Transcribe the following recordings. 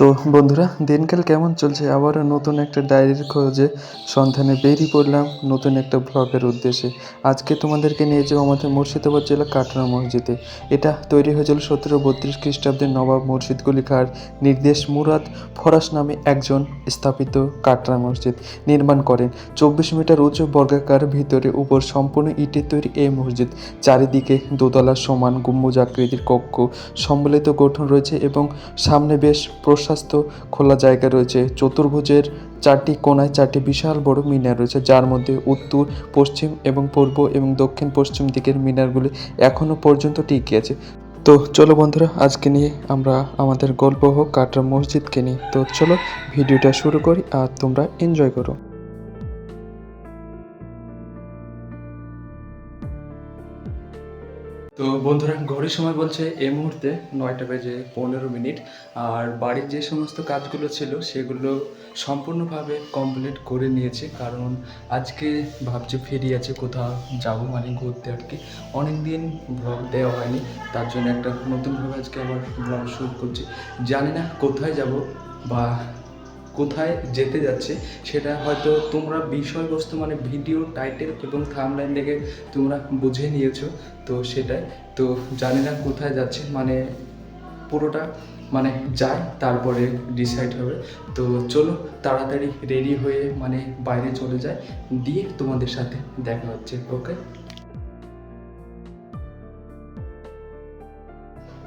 তো বন্ধুরা, দিনকাল কেমন চলছে? আবারও নতুন একটা ডায়েরির খোঁজে সন্ধানে বেরিয়ে পড়লাম নতুন একটা ব্লগের উদ্দেশ্যে। আজকে তোমাদেরকে নিয়ে যাব আমাদের মুর্শিদাবাদ জেলা কাটরা মসজিদে। এটা তৈরি হয়েছিল সতেরো বত্রিশ খ্রিস্টাব্দের নবাব মুর্শিদকুলি খাঁর নির্দেশ মুরাদ ফরাস নামে একজন স্থাপিত কাটরা মসজিদ নির্মাণ করেন। চব্বিশ মিটার উঁচু বর্গাকার ভিতরে উপর সম্পূর্ণ ইটের তৈরি এই মসজিদ। চারিদিকে দোতলা সমান গম্বুজ আকৃতির কক্ষ, সম্মিলিত গঠন রয়েছে এবং সামনে বেশ প্রশস্ত খোলা জায়গা রয়েছে। চতুর্ভুজের চারটি কোনায় চারটি বিশাল বড় মিনার রয়েছে, যার মধ্যে উত্তর, পশ্চিম এবং পূর্ব এবং দক্ষিণ পশ্চিম দিকের মিনারগুলি এখনও পর্যন্ত টিকে আছে। তো চলো বন্ধুরা, আজকে নিয়ে আমরা আমাদের গল্প হোক কাটরা মসজিদকে নিয়ে। তো চলো ভিডিওটা শুরু করি আর তোমরা এনজয় করো। তো বন্ধুরা, ঘড়ির সময় বলছে এই মুহূর্তে নয়টা বেজে পনেরো মিনিট। আর বাড়ির যে সমস্ত কাজগুলো ছিল, সেগুলো সম্পূর্ণভাবে কমপ্লিট করে নিয়েছে। কারণ আজকে ভাবছি ফেরি আছে কোথাও যাব মানে ঘুরতে আর কি। অনেক দিন ব্লগ দেওয়া হয়নি, তার জন্য একটা নতুনভাবে আজকে আবার ব্লগ শুরু করছি। জানি না কোথায় যাব বা কোথায় যেতে যাচ্ছে, সেটা হয়তো তোমরা বিষয়বস্তু মানে ভিডিও টাইটেল এবং থামলাইন দেখে তোমরা বুঝে নিয়েছো, তো সেটাই। তো জানি না কোথায় যাচ্ছে মানে পুরোটা মানে যায়, তারপরে ডিসাইড হবে। তো চলো তাড়াতাড়ি রেডি হয়ে মানে বাইরে চলে যায় দিয়ে তোমাদের সাথে দেখা হচ্ছে ওকে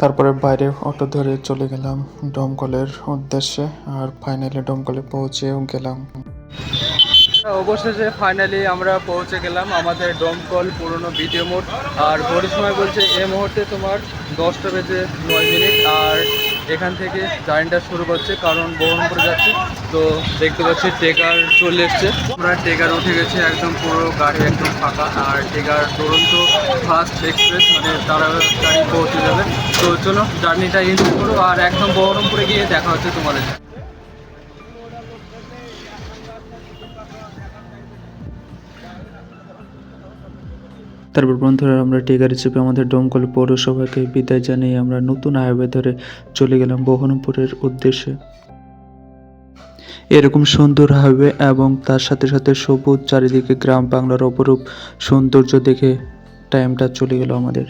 তারপরে বাইরে অটো ধরে চলে গেলাম ডমকলের উদ্দেশ্যে আর ফাইনালি ডমকলে পৌঁছেও গেলাম। অবশেষে ফাইনালি আমরা পৌঁছে গেলাম আমাদের ডমকল পুরনো ভিডিও মোড আর ঘড়ি সময় বলছে, এই মুহূর্তে তোমার দশটা বেজে নয় মিনিট, আর এখান থেকে জার্নিটা শুরু করছে, কারণ বহরমপুর যাচ্ছে, তো দেখতে পাচ্ছি টেকার চলে এসছে। আমরা টেকার উঠে গেছে একদম পুরো গাড়ি একদম ফাঁকা, আর টেকার দুরন্ত ফার্স্ট এক্সপ্রেস মানে তারা গাড়ি পৌঁছে যাবে। তো চলো জার্নিটা এনজয় করো, আর একদম বহরমপুরে গিয়ে দেখা হচ্ছে তোমাদের তারপর বন্ধুরা, আমরা টিকারি চেপে আমাদের ডমকল পৌরসভাকে বিদায় জানিয়ে আমরা নতুন হাইওয়ে ধরে চলে গেলাম বহরমপুরের উদ্দেশ্যে। এরকম সুন্দর হাইওয়ে এবং তার সাথে সাথে সবুজ চারিদিকে গ্রাম বাংলার অপরূপ সৌন্দর্য দেখে টাইমটা চলে গেল আমাদের।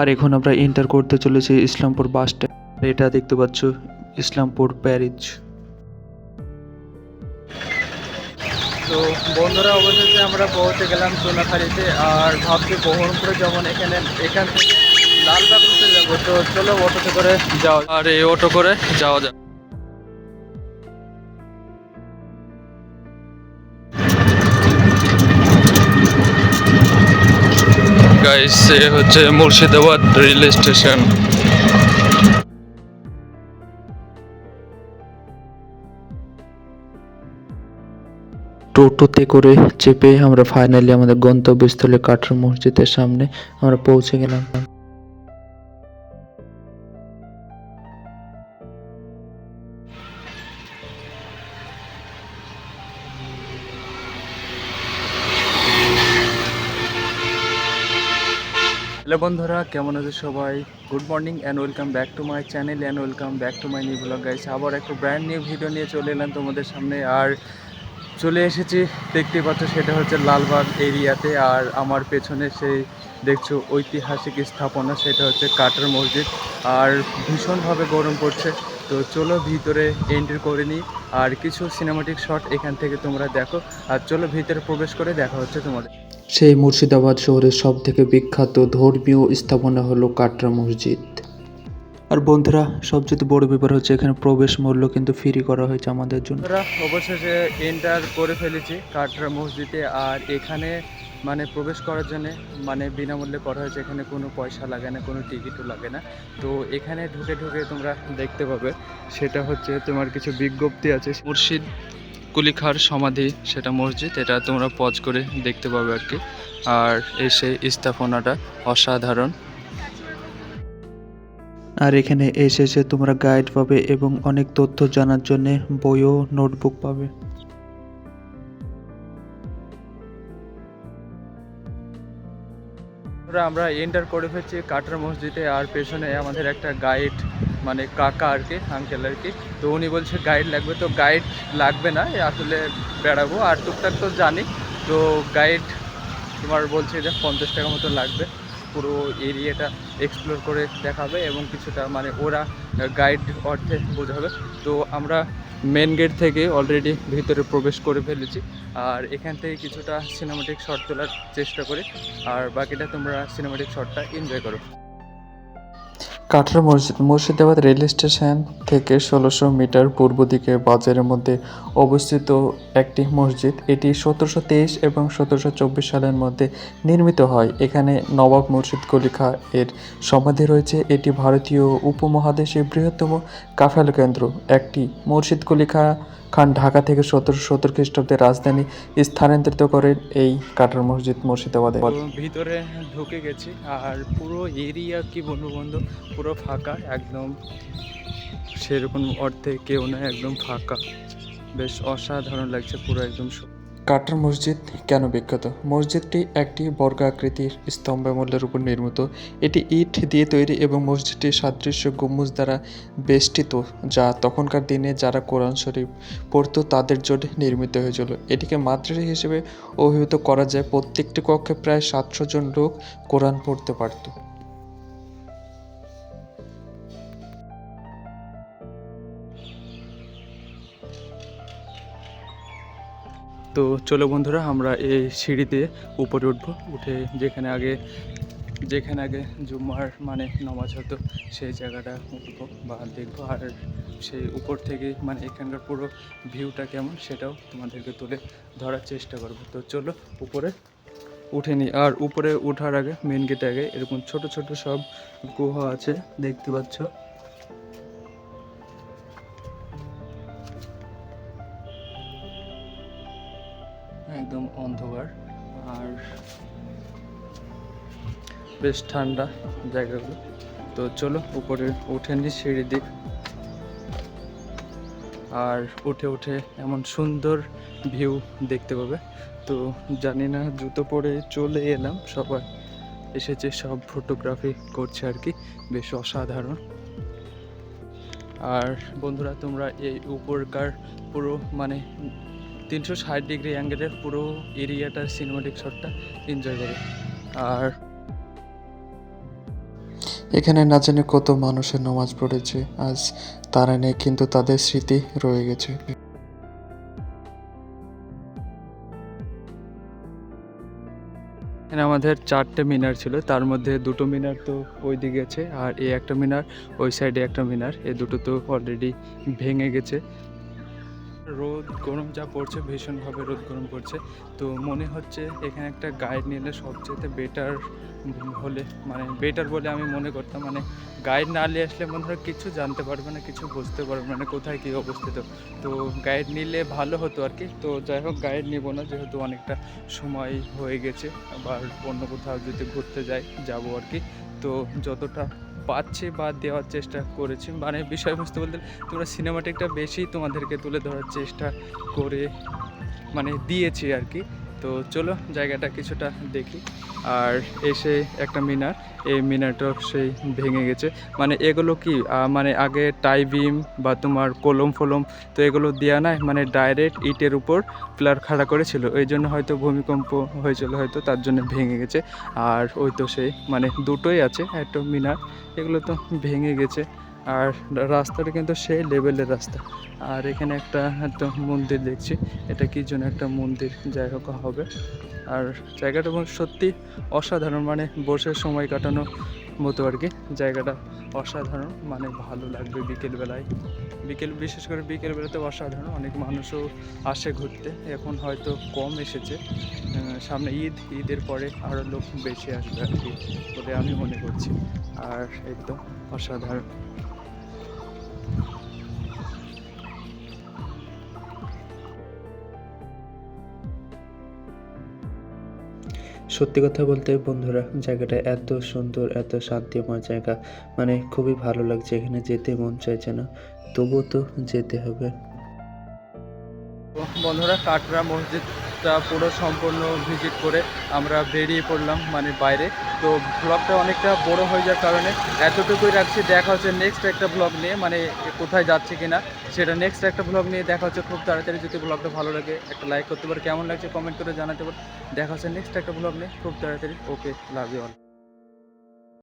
আর এখন আমরা এন্টার করতে চলেছি ইসলামপুর বাস স্ট্যান্ড। এটা দেখতে পাচ্ছ, ইসলামপুর প্যারিজ তো বন্ধুরা, অবশেষে আমরা পৌঁছে গেলাম সোনাখালিতে আর ভাবছি বহরমপুরে যেমন এখানে এখান থেকে লালবাগ রুটে যাব। তো চলো অটোতে করে যাওয়া আর এই অটো করে যাওয়া যাক। গাইস এ হচ্ছে মুর্শিদাবাদ রেল স্টেশন টোটোতে করে চেপে আমরা ফাইনালি আমাদের গন্তব্যস্থলে কাঠর মসজিদের সামনে আমরা পৌঁছে গেলাম। হ্যালো বন্ধুরা, কেমন আছে সবাই? Good morning and welcome back to my channel and welcome back to my new blog guys আবার একটা ব্র্যান্ড নিউ ভিডিও নিয়ে চলে এলাম তোমাদের সামনে। আর চলে এসেছি। দেখতে পাচ্ছ সেটা হচ্ছে লালবাগ এরিয়াতে। আর আমার পেছনে সেই দেখছ ঐতিহাসিক স্থাপনা, সেটা হচ্ছে কাটার মসজিদ। আর ভীষণভাবে গরম পড়ছে। তো চলো ভিতরে এন্ট্রি করে নিই। আর কিছু সিনেমাটিক শট এখান থেকে তোমরা দেখো। আর চলো ভিতরে প্রবেশ করে দেখা হচ্ছে তোমাদের। সেই মুর্শিদাবাদ শহরের সব থেকে বিখ্যাত ধর্মীয় স্থাপনা হলো কাটরা মসজিদ। আর বন্ধুরা, সবচেয়ে বড় ব্যাপার হচ্ছে এখানে প্রবেশ মূল্য কিন্তু ফ্রি করা হয়েছে আমাদের জন্য। অবশেষে এন্টার করে ফেলেছি কাটরা মসজিদে। আর এখানে মানে প্রবেশ করার জন্য মানে বিনামূল্যে করা হয়েছে। এখানে কোনো পয়সা লাগে না, কোনো টিকিটও লাগে না। তো এখানে ঢুকে ঢুকে তোমরা দেখতে পাবে, সেটা হচ্ছে তোমার কিছু বিজ্ঞপ্তি আছে। মুর্শিদ কুলিখার সমাধি, সেটা মসজিদ, এটা তোমরা পজ করে দেখতে পাবে আর কি। আর এই সেই স্থাপনাটা অসাধারণ। আর এখানে এসে এসে তোমরা গাইড পাবে এবং অনেক তথ্য জানার জন্য বইও নোটবুক পাবে। আমরা এন্টার করে ফেলছি কাটার মসজিদে আর পেছনে আমাদের একটা গাইড মানে কাকা আর কি আঙ্কেল আর কি। তো উনি বলছে গাইড লাগবে, তো গাইড লাগবে না আসলে বেড়াবো। আর টুকটাক তো জানি, তো গাইড তোমার বলছে যে পঞ্চাশ টাকা মতো লাগবে পুরো এরিয়াটা এক্সপ্লোর করে দেখাবে এবং কিছুটা মানে ওরা গাইড অর্থে বোঝাবে। তো আমরা মেন গেট থেকে অলরেডি ভিতরে প্রবেশ করে ফেলেছি। আর এখান থেকে কিছুটা সিনেমাটিক শট তোলার চেষ্টা করি। আর বাকিটা তোমরা সিনেমাটিক শটটা এনজয় করো। কাটরা মসজিদ, মুর্শিদাবাদ রেল স্টেশন থেকে ষোলোশো মিটার পূর্ব দিকে বাজারের মধ্যে অবস্থিত একটি মসজিদ। এটি সতেরোশো তেইশ এবং সতেরোশো চব্বিশ সালের মধ্যে নির্মিত হয়। এখানে নবাব মুর্শিদ কলি খা এর সমাধি রয়েছে। এটি ভারতীয় উপমহাদেশের বৃহত্তম কাফেল কেন্দ্র। একটি মুর্শিদ কলি খা খান ঢাকা থেকে সতেরো সত্তর খ্রিস্টাব্দে রাজধানী স্থানান্তরিত করেন এই কাটার মসজিদ মুর্শিদাবাদে। ভিতরে ঢুকে গেছি, আর পুরো এরিয়া কি বন্ধু বন্ধু? পুরো ফাঁকা, একদম সেরকম অর্থে কেউ না একদম ফাঁকা। বেশ অসাধারণ লাগছে, পুরো একদম কাটার মসজিদ কেন বিখ্যাত? মসজিদটি একটি বর্গাকৃতির স্তম্ভমূল্যের উপর নির্মিত। এটি ইট দিয়ে তৈরি এবং মসজিদটি সাদৃশ্য গম্বুজ দ্বারা বেষ্টিত, যা তখনকার দিনে যারা কোরআন শরীফ পড়তো তাদের জন্য নির্মিত হয়েছিল। এটিকে মাদ্রাসা হিসেবে অভিহিত করা যায়। প্রত্যেকটি কক্ষে প্রায় সাতশো জন লোক কোরআন পড়তে পারত। তো চলো বন্ধুরা, আমরা এই সিঁড়ি দিয়ে উপরে উঠবো। উঠে যেখানে আগে যেখানে আগে জুম্মার মানে নামাজ হতো, সেই জায়গাটা উঠবো বা দেখব। আর সেই উপর থেকে মানে এখানকার পুরো ভিউটা কেমন সেটাও তোমাদেরকে তুলে ধরার চেষ্টা করব। তো চলো উপরে উঠে নিই। আর উপরে ওঠার আগে মেন গেটে আগে এরকম ছোট ছোট সব গুহা আছে, দেখতে পাচ্ছ? একদম অন্ধকার। আর বেশ ঠান্ডা জায়গাগুলো। তো চলো, উপরে উঠে নি সিঁড়ি দিক। আর উঠে উঠে এমন সুন্দর ভিউ দেখতে পাবে। তো জানি না, জুতো পরে চলে এলাম। সবাই এসেছে, সব ফটোগ্রাফি করছে আর কি। বেশ অসাধারণ। আর বন্ধুরা, তোমরা এই উপরকার পুরো মানে তিনশো ষাট ডিগ্রি অ্যাঙ্গেলের পুরো এরিয়াটার সিনেমাটিক শটটা এনজয় করে। আর এখানে না জানি কত মানুষের নামাজ পড়েছে আজ তারা নেই কিন্তু তাদের স্মৃতি রয়ে গেছে। এখানে আমাদের চারটে মিনার ছিল তার মধ্যে দুটো মিনার তো ওই দিকে আছে আর এই একটা মিনার ওই সাইডে একটা মিনার এই দুটো তো অলরেডি ভেঙে গেছে। রোদ গরম যা পড়ছে, ভীষণভাবে রোদ গরম পড়ছে। তো মনে হচ্ছে এখানে একটা গাইড নিলে সবচেয়ে বেটার হলে মানে বেটার বলে আমি মনে করতাম। মানে গাইড না নিয়ে আসলে মনে হয় কিছু জানতে পারবে না, কিছু বুঝতে পারবে না, কোথায় কী অবস্থিত। তো গাইড নিলে ভালো হতো আর কি। তো যাই হোক গাইড নিব না, যেহেতু অনেকটা সময় হয়ে গেছে। আবার অন্য কোথাও যদি ঘুরতে যাই, যাব আর কি। তো যতটা পাচ্ছি বা দেওয়ার চেষ্টা করেছে। মানে বিষয়বস্তু বলতে তোমরা সিনেমাটিকটা বেশি তোমাদেরকে তুলে ধরার চেষ্টা করে মানে দিয়েছি আর কি। তো চলো জায়গাটা কিছুটা দেখি। আর এসে একটা মিনার, এই মিনারটা সেই ভেঙে গেছে। মানে এগুলো কি মানে আগে টাই বিম বা তোমার কলম ফলম, তো এগুলো দেওয়া নাই? মানে ডাইরেক্ট ইটের উপর প্লার খাড়া করেছিল। ওই জন্য হয়তো ভূমিকম্প হয়েছিল হয়তো, তার জন্য ভেঙে গেছে। আর ওই তো সেই মানে দুটোই আছে, একটা মিনার। এগুলো তো ভেঙে গেছে। আর রাস্তাটা কিন্তু সেই লেভেলের রাস্তা। আর এখানে একটা একটা মন্দির দেখছি। এটা কি জন্য একটা মন্দির, যাই হোক হবে। আর জায়গাটা সত্যি অসাধারণ মানে বসে সময় কাটানো মতো আর কি। জায়গাটা অসাধারণ মানে ভালো লাগবে বিকেলবেলায়। বিকেল, বিশেষ করে বিকেলবেলাতে অসাধারণ। অনেক মানুষও আসে ঘুরতে। এখন হয়তো কম এসেছে। সামনে ঈদ, ঈদের পরে আরও লোক বেশি আসবে আর কি বলে আমি মনে করছি। আর একদম অসাধারণ। সত্যি কথা বলতে বন্ধুরা, জায়গাটা এত সুন্দর, এত শান্তিময় জায়গা। মানে খুবই ভালো লাগছে এখানে যেতে, মন চাইছে না। তবুও তো যেতে হবে। বন্ধুরা, কাটরা মসজিদ মসজিদটা পুরো সম্পূর্ণ ভিজিট করে আমরা বেরিয়ে পড়লাম মানে বাইরে। তো ব্লগটা অনেকটা বড় হয়ে যাওয়ার কারণে এতটুকুই রাখছি। দেখা হচ্ছে নেক্সট একটা ব্লগ নিয়ে মানে কোথায় যাচ্ছে কিনা, সেটা নেক্সট একটা ব্লগ নিয়ে। দেখা হচ্ছে খুব তাড়াতাড়ি যদি ব্লগটা ভালো লাগে, একটা লাইক করতে পারো। কেমন লাগছে কমেন্ট করে জানাতে পারো। দেখা হচ্ছে নেক্সট একটা ব্লগ নিয়ে। খুব তাড়াতাড়ি। ওকে লাভ ইউ অল